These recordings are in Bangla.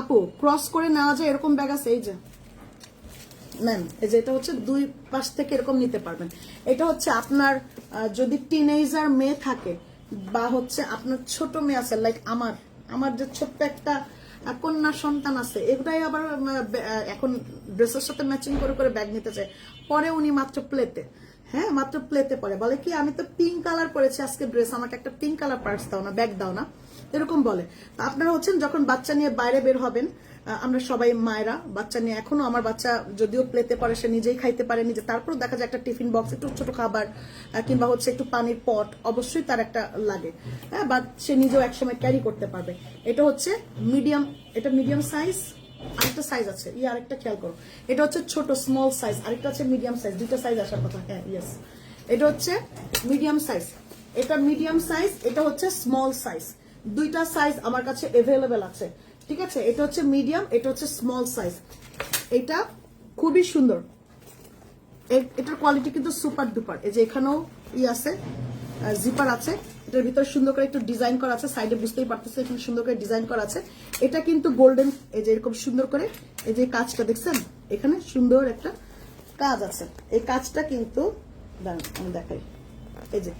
আপু ক্রস করে নেওয়া যায় এরকম ব্যাগ আছে, এই যে। ম্যাম এই যে এটা হচ্ছে দুই পাশ থেকে এরকম নিতে পারবেন। এটা হচ্ছে আপনার যদি টিনেজার মেয়ে থাকে বা হচ্ছে আপনার ছোট মেয়ে আছে লাইক আমার আমার যে ছোট্ট একটা কন্যা সন্তান আছে, এগুলাই আবার এখন ড্রেসের সাথে ম্যাচিং করে করে ব্যাগ নিতে চায়। পরে উনি মাত্র প্লেতে হ্যাঁ মাত্র প্লেতে পরে। বলে কি, আমি তো পিঙ্ক কালার পরেছি, আজকে ড্রেস আমাকে একটা পিঙ্ক কালার পার্স দাও না ব্যাগ দাও না। এরকম বলে। তো আপনারা হচ্ছেন যখন বাচ্চা নিয়ে বাইরে বের হবেন আমরা সবাই মায়েরা, বাচ্চা নিয়ে এখনও আমার বাচ্চা যদিও প্লেতে পারে সে নিজেই খাইতে পারে নিজে তারপর দেখা যায় একটা টিফিন বক্স, একটু ছোট খাবার কিংবা হচ্ছে একটু পানির পট, অবশ্যই তার একটা লাগে। হ্যাঁ বা সে নিজেও একসময় ক্যারি করতে পারবে। এটা হচ্ছে মিডিয়াম এটা মিডিয়াম সাইজ আরেকটা সাইজ আছে। ই আরেকটা খেয়াল করো। এটা হচ্ছে ছোট স্মল সাইজ আরেকটা হচ্ছে মিডিয়াম সাইজ দুইটা সাইজ আসার কথা। হ্যাঁ ইয়েস এটা হচ্ছে মিডিয়াম সাইজ এটা মিডিয়াম সাইজ এটা হচ্ছে স্মল সাইজ দুইটা সাইজ আমার কাছে এভেলেবেল আছে। ঠিক আছে? এটা হচ্ছে মিডিয়াম এটা হচ্ছে স্মল সাইজ এটা খুবই সুন্দর। এটার কোয়ালিটি কিন্তু সুপার ডুপার এই যে এখানেও ই আছে জিপার আছে। এটার ভিতরে সুন্দর করে একটু ডিজাইন করা আছে। সাইডে বুঝতেই পারতেছে এখানে সুন্দর করে ডিজাইন করা আছে। এটা কিন্তু গোল্ডেন এই যে এরকম সুন্দর করে, এই যে কাজটা দেখছেন? এখানে সুন্দর একটা কাজ আছে। এই কাজটা কিন্তু আমি দেখাই। এই যে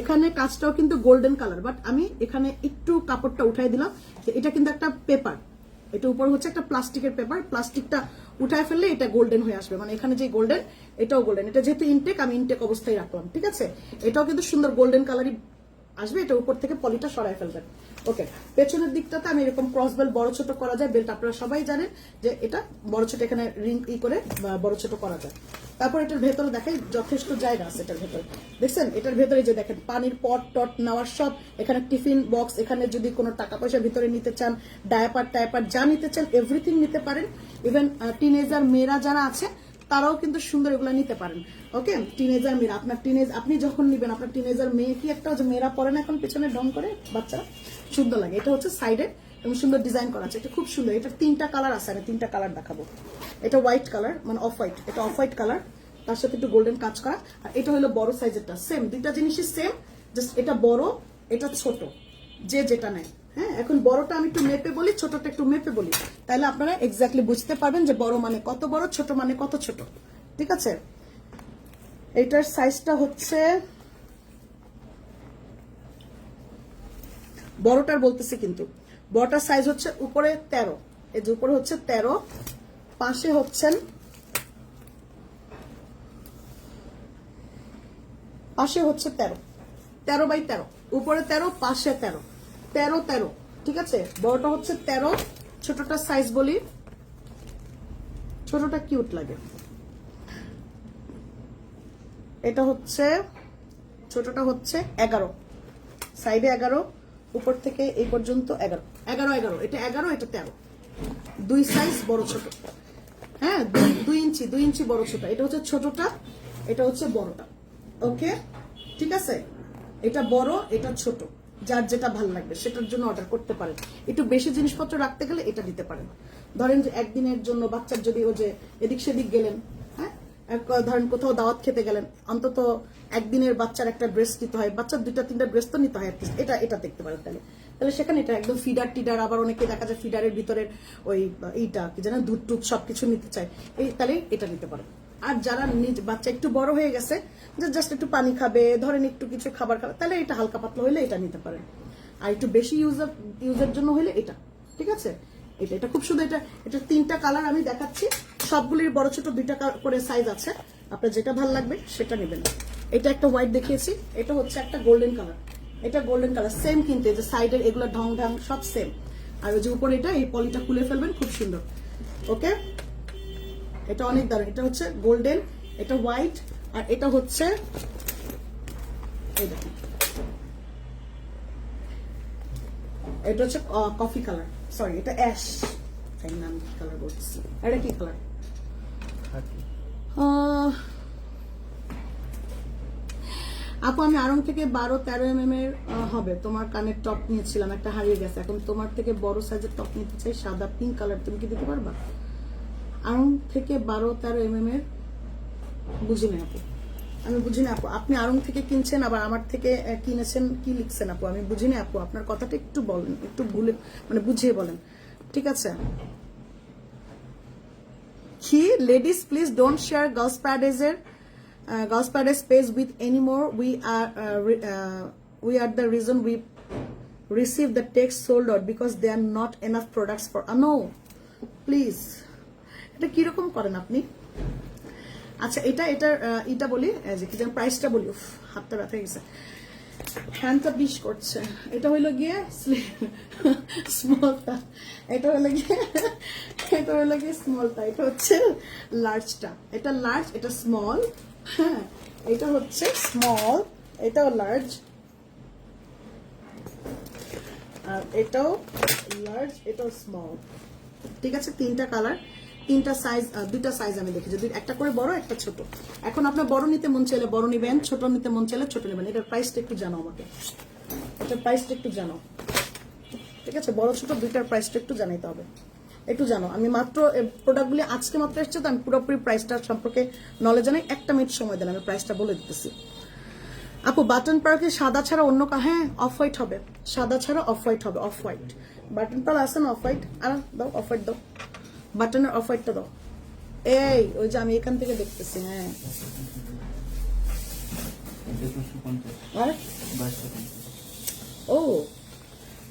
এখানে কাজটাও কিন্তু গোল্ডেন কালার বাট আমি এখানে একটু কাপড়টা উঠাই দিলাম। এটা কিন্তু একটা পেপার এটা উপর হচ্ছে একটা প্লাস্টিকের পেপার প্লাস্টিকটা উঠায় ফেললে এটা গোল্ডেন হয়ে আসবে। মানে এখানে যে গোল্ডেন এটাও গোল্ডেন এটা যেহেতু ইনটেক আমি ইনটেক অবস্থায় রাখলাম, ঠিক আছে? এটাও কিন্তু সুন্দর গোল্ডেন কালারই আসবে, এটা উপর থেকে পলিটা সরাই ফেলবেন। ওকে পেছনের দিকটাতে আমি এরকম ক্রস বেল বড় ছোট করা যায় বেল্ট আপনারা সবাই জানেন যে এটা বড় ছোট, এখানে রিং ই করে বড় ছোট করা যায়। তারপর এটার ভেতরে দেখাই যথেষ্ট জায়গা আছে এটার ভেতরে। দেখছেন? এটার ভেতরে যে দেখেন, পানির পট, টট নেওয়ার সব এখানে টিফিন বক্স, এখানে যদি কোনো টাকা পয়সা ভিতরে নিতে চান, ডায়াপার, টায়াপার, যা নিতে চান এভরিথিং নিতে পারেন। ইভেন টিনেজার মেয়েরা যারা আছে তারাও কিন্তু সুন্দর এগুলো নিতে পারেন। ওকে টিনেজার মেয়েরা, আপনার টিনেজ আপনি যখন নিবেন, আপনার টিনেজার মেয়ে কি একটা যে মেয়েরা পরে না এখন পেছনে ডং করে? বাচ্চারা? সুন্দর লাগে। এটা হচ্ছে সাইডে এবং সুন্দর ডিজাইন করা আছে। এটা খুব সুন্দর। এটা তিনটা কালার আছে, আমি তিনটা কালার দেখাবো। এটা হোয়াইট কালার মানে অফ হোয়াইট এটা অফ হোয়াইট কালার তার সাথে একটু গোল্ডেন কাজ করা। আর এটা হলো বড় সাইজেরটা সেম দুইটা জিনিসই সেম জাস্ট এটা বড়, এটা ছোট। যে যেটা নেয়। হ্যাঁ এখন বড়টা আমি একটু মেপে বলি, ছোটটা একটু মেপে বলি। তাহলে আপনারা এক্স্যাক্টলি বুঝতে পারবেন যে বড় মানে কত বড়, ছোট মানে কত ছোট। ঠিক আছে? এটার সাইজটা হচ্ছে, বড়টার বলতেছি কিন্তু। বড়টার সাইজ হচ্ছে উপরে তেরো। এই যে উপরে হচ্ছে তেরো, পাশে হচ্ছেন, পাশে হচ্ছে তেরো। তেরো বাই তেরো। উপরে তেরো, পাশে তেরো। তেরো তেরো, ঠিক আছে? বড়টা হচ্ছে তেরো, ছোটটা সাইজ বলি। ছোটটা কিউট লাগে। এটা হচ্ছে, ছোটটা হচ্ছে এগারো। সাইডে এগারো, উপর থেকে এই পর্যন্ত এগারো। এগারো এগারো, এটা এগারো, এটা তেরো। দুই সাইজ বড় ছোট। হ্যাঁ দুই ইঞ্চি দুই ইঞ্চি বড় ছোট। এটা হচ্ছে ছোটটা, এটা হচ্ছে বড়টা। ওকে ঠিক আছে? এটা বড়, এটা ছোট। যার যেটা ভালো লাগবে, সেটার জন্য অর্ডার করতে পারেন। একটু বেশি জিনিসপত্র রাখতে গেলে এটা দিতে পারেন। ধরেন যে একদিনের জন্য বাচ্চার যদি ও যে এদিক সেদিক গেলেন হ্যাঁ? ধরেন কোথাও দাওয়াত খেতে গেলেন, অন্তত একদিনের বাচ্চার একটা ড্রেস নিতে হয়। বাচ্চার দুইটা, তিনটা ড্রেস তো নিতে হয় এটা এটা দেখতে পারেন তাহলে। তাহলে সেখানে এটা একদম ফিডার টিডার, আবার অনেকে দেখা যায় ফিডারের ভিতরের ওই এইটা কি জানেন দুধ টুধ সবকিছু নিতে চায়। এই তাহলে এটা নিতে পারেন আর যারা নিজ বাচ্চা একটু বড় হয়ে গেছে, যে জাস্ট একটু পানি খাবে, ধরেন একটু কিছু খাবার খাবে, তাহলে এটা হালকা পাতলা হলে এটা নিতে পারেন আর একটু বেশি ইউজার ইউজের জন্য হলে এটা, ঠিক আছে? এটা এটা খুব সুন্দর এটা এটা তিনটা কালার আমি দেখাচ্ছি। সবগুলির বড় ছোট দুইটা করে সাইজ আছে। আপনার যেটা ভালো লাগবে সেটা নেবেন। এটা একটা হোয়াইট দেখিয়েছি। এটা হচ্ছে একটা গোল্ডেন কালার এটা গোল্ডেন কালার সেম কিন্তু এই যে সাইডের এগুলো ঢং ঢং সব সেম আর ওই যে উপরে এটা এই পলিটা খুলে ফেলবেন খুব সুন্দর। ওকে? এটা অনেক দারুণ। এটা হচ্ছে গোল্ডেন এটা হোয়াইট আর এটা হচ্ছে এই দেখুন। এটা হচ্ছে কফি কালার সরি এটা অ্যাশ তাই নাম কি কালার বলতেছি। এটা কি কালার আপু, আমি আরং থেকে বারো তেরো এম এর হবে। তোমার কানের টপ নিয়েছিলাম, একটা হারিয়ে গেছে। এখন তোমার থেকে বড় সাইজের টপ নিতে চাই, সাদা পিঙ্ক কালার তুমি কি দিতে পারবা? আরং থেকে বারো তেরো এম এর, বুঝি আপু। আমি বুঝি না আপু। আপনি আরং থেকে কিনছেন, আবার আমার থেকে কিনেছেন, কি লিখছেন আপু? আমি বুঝি না আপু। আপনার কথাটা একটু বলেন, একটু ভুলে মানে বুঝিয়ে বলেন। ঠিক আছে? কি? Ladies please don't share Girls প্যারাডাইজের Girls Paradise page with any more we are we are the reason we receive the text sold out because they are not enough products for no please এটা কীরকম করেন আপনি? আচ্ছা এটা এটা এটা বলি যে কি যেন প্রাইসটা বলি হাতটা ব্যথা গেছে। হ্যান্ডটা বিষ করছে। এটা হইল গিয়ে স্মলটা এটা হলো গিয়ে এটা হলো গিয়ে স্মলটা এটা হচ্ছে লার্জটা এটা লার্জ এটা স্মল হ্যাঁ এটা হচ্ছে স্মল এটাও লার্জ আর এটাও লার্জ এটাও স্মল ঠিক আছে, তিনটা কালার তিনটা সাইজ দুইটা সাইজ আমি দেখেছি দুই একটা করে বড়, একটা ছোট। এখন আপনার বড় নিতে মন চাইলে বড় নিবেন, ছোট নিতে মন চাইলে ছোট নেবেন। এটার প্রাইসটা একটু জানো আমাকে। এটার প্রাইসটা একটু জানো ঠিক আছে, বড়, ছোট, দুইটার প্রাইসটা একটু জানাইতে হবে। একটু জানো আমি মাত্র প্রোডাক্টগুলি আজকে মাত্র এসছে তো আমি পুরোপুরি প্রাইসটা সম্পর্কে নলেজ জানাই। একটা মিনিট সময় দিলাম আমি প্রাইসটা বলে দিতেছি। আপু বাটন পার্কে সাদা ছাড়া অন্য হ্যাঁ অফ হোয়াইট হবে। সাদা ছাড়া অফ হোয়াইট হবে অফ হোয়াইট বাটন পার আছে না অফ হোয়াইট আর দাও অফ হোয়াইট দাও। বাটনের অফ হোয়াইটটা দাও। এই ওই যে আমি এখান থেকে দেখতেছি হ্যাঁ। ও।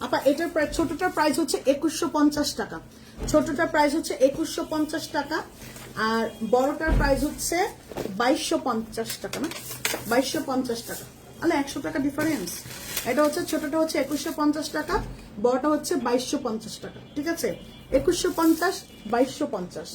আপা এটার প্রাইস ছোটটার প্রাইস হচ্ছে একুশশো পঞ্চাশ টাকা। ছোটটার প্রাইস হচ্ছে একুশশো পঞ্চাশ টাকা আর বড়টার প্রাইস হচ্ছে বাইশশো পঞ্চাশ টাকা না? বাইশশো পঞ্চাশ টাকা। আলে, একশো টাকা ডিফারেন্স এটা হচ্ছে, ছোটটা হচ্ছে একুশশো পঞ্চাশ টাকা, বড়টা হচ্ছে বাইশশো পঞ্চাশ টাকা। ঠিক আছে? একুশশো পঞ্চাশ, বাইশশো পঞ্চাশ।